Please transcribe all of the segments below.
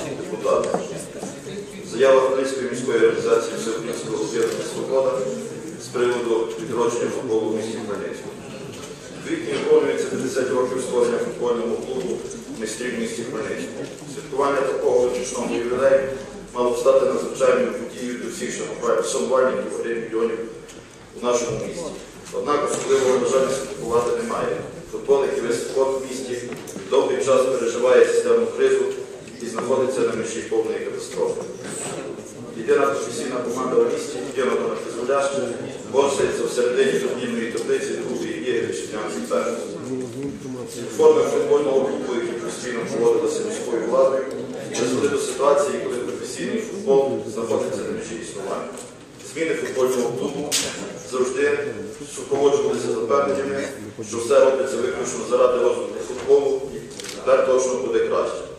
депутати. Заява Хмельницької міської організації Всеукраїнського об'єднання Свобода з приводу відродження футболу в місті Хмельницькому. В квітні виконується 50 років створення футбольного клубу майстрів в місті Хмельницькому. Святкування такого визначного ювілею мало б стати надзвичайною подією для всіх шанувальників гри мільйонів у нашому місті. Однак особливого бажання святкувати немає. Футбол, як і весь спорт в місті, довгий час переживає системну кризу знаходиться на межі повної катастрофи. Єдина професійна команда у місті, Євгена Фізуляш, борсається в середині турнірної таблиці другої ліги вітчизнянських першості. Форми футбольного клубу, які постійно проводилися міською владою, призвели до ситуації, коли професійний футбол знаходиться на межі існування. Зміни футбольного клубу завжди супроводжувалися запевненнями, що все робиться виключно заради розвитку футболу, тепер точно буде краще.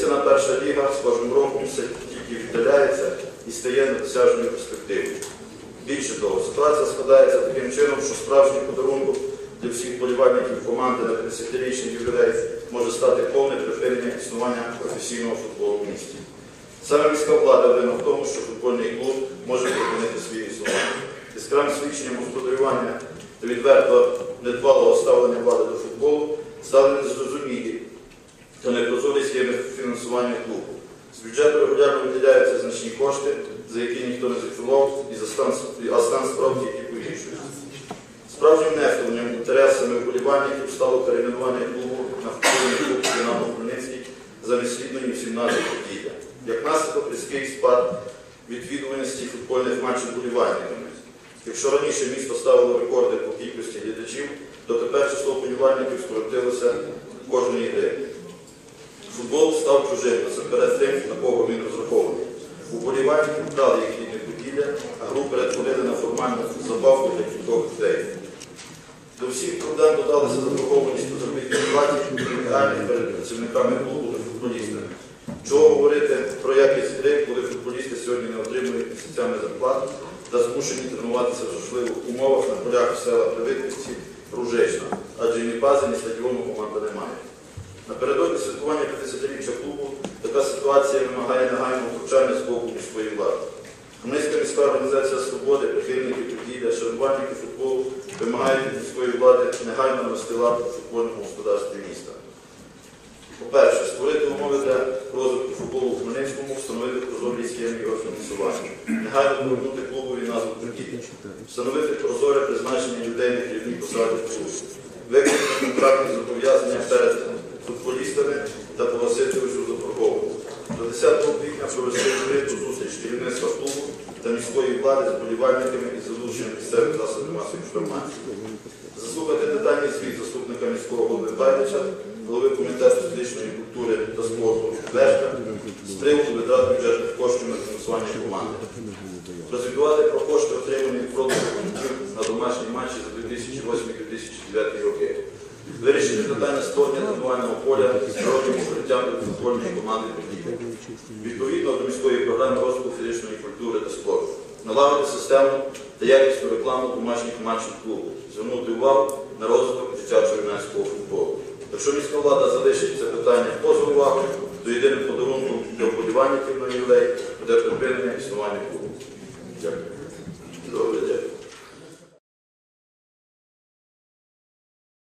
Обіцяна перша ліга з кожним роком все тільки віддаляється і стає недосяжною перспективою. Більше того, ситуація складається таким чином, що справжнім подарунком для всіх болівальників команди на 50-річний ювілей може стати повне припинення існування професійного футболу в місті. Саме міська влада винна в тому, що футбольний клуб може припинити своє існування. Яскравим свідченням господарювання та відверто недбалого ставлення влади до футболу стали незрозумілі фінансування клубу. З бюджету регулярно виділяються значні кошти, за які ніхто не зафілував, і за стан, а стан справ тільки погіршується. Справжнім нехтуванням інтересами вболівальників стало перейменування клубу на футбольний клуб Динамо Хмельницький замість слідної всім назви. Як наслідок різкий спад відвідуваності футбольних матчів вболівальниками. Якщо раніше місто ставило рекорди по кількості глядачів, то тепер число вболівальників скоротилося кожної гри. Став чужим, насамперед тим, на кого він розрахований. Уболівальники вкрали їх рідне будівля, а гру перетворили на формальну забавку для кількох людей. До всіх проблем додалася заборгованість у заробітній платі реальних перед працівниками клубу та футболістами. Чого говорити про якість гри, коли футболісти сьогодні не отримують місяцями зарплату та змушені тренуватися в жахливих умовах на полях в селах Ружечна, адже ні бази, ні стадіону команда не ситуація вимагає негайного втручання з боку міської влади. Хмельницька міська організація свободи, прихильники поділля, шанувальники футболу вимагають від міської влади негайно лад у футбольному господарстві міста. По-перше, створити умови для розвитку футболу у Хмельницькому, встановити прозорі схеми його фінансування, негайно повернути клубові назву поділля, встановити прозоре призначення людей на керівні посади клубу, виконати контрактні зобов'язання перед футболістами та погасити усю заборгованість. До 10 провести відкриту зустріч керівництва клубу та міської влади з болівальниками і залученням місцевих засобів масової інформації. Заслухати детальний звіт заступника міського голови Байдича, голови комітету фізичної культури та спорту Лешка з приводу витрат бюджетних коштів на фінансування команди. Розвідувати про кошти, отримані від продажу на домашні матчі за 2008-2009 роки. Вирішити питання створення тренувального поля народним укриттям для футбольної команди «Поділля». Відповідно до міської програми розвитку фізичної культури та спорту. Налагодити систему та якісну рекламу домашніх матчів клубу. Звернути увагу на розвиток дитячого юнацького футболу. Якщо міська влада залишить це питання поза увагою, то єдиним подарунком для вболівальників на ювілей буде припинення існування клубу. Дякую.